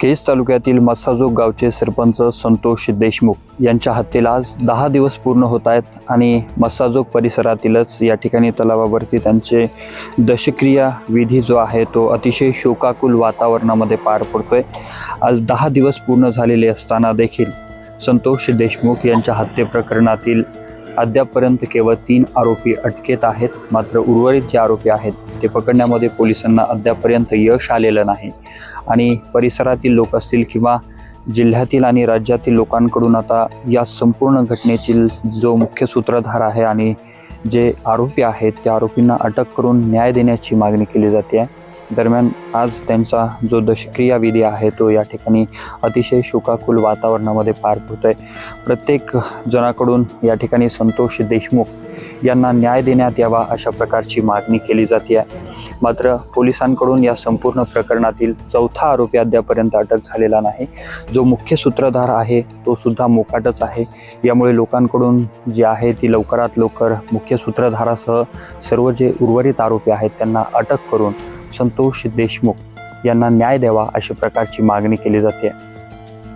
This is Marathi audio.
केज तालुक्यातील मस्साजोग गावचे सरपंच संतोष देशमुख यांच्या हत्येला आज दहा दिवस पूर्ण होत आहेत आणि मत्साजोग परिसरातीलच या ठिकाणी तलावावरती त्यांचे दशक्रिया विधी जो आहे तो अतिशय शोकाकुल वातावरणामध्ये पार पडतोय. आज दहा दिवस पूर्ण झालेले असताना देखील संतोष देशमुख यांच्या हत्ये प्रकरणातील अद्यापपर्यंत केवळ तीन आरोपी अटकेत आहेत मात्र उर्वरित जे आरोपी आहेत ते पकडण्यामध्ये पोलिसांना अद्यापपर्यंत यश आलेलं नाही. आणि परिसरातील लोक असतील किंवा जिल्ह्यातील आणि राज्यातील लोकांकडून आता या संपूर्ण घटनेची जो मुख्य सूत्रधार आहे आणि जे आरोपी आहेत त्या आरोपींना अटक करून न्याय देण्याची मागणी केली जाते. आहे दरम्यान आज त्यांचा जो दशक्रिया विधी आहे तो या ठिकाणी अतिशय शोकाकुल वातावरणामध्ये पार पडतोय. प्रत्येक जणाकडून या ठिकाणी संतोष देशमुख यांना न्याय देण्यात यावा अशा प्रकारची मागणी केली जाते आहे मात्र पोलिसांकडून या संपूर्ण प्रकरणातील चौथा आरोपी अद्यापर्यंत अटक झालेला नाही. जो मुख्य सूत्रधार आहे तो सुद्धा मोकाटच आहे. यामुळे लोकांकडून जी आहे ती लवकरात लवकर मुख्य सूत्रधारासह सर्व जे उर्वरित आरोपी आहेत त्यांना अटक करून संतोष देशमुख यांना न्याय द्यावा अशा प्रकारची मागणी केली जाते.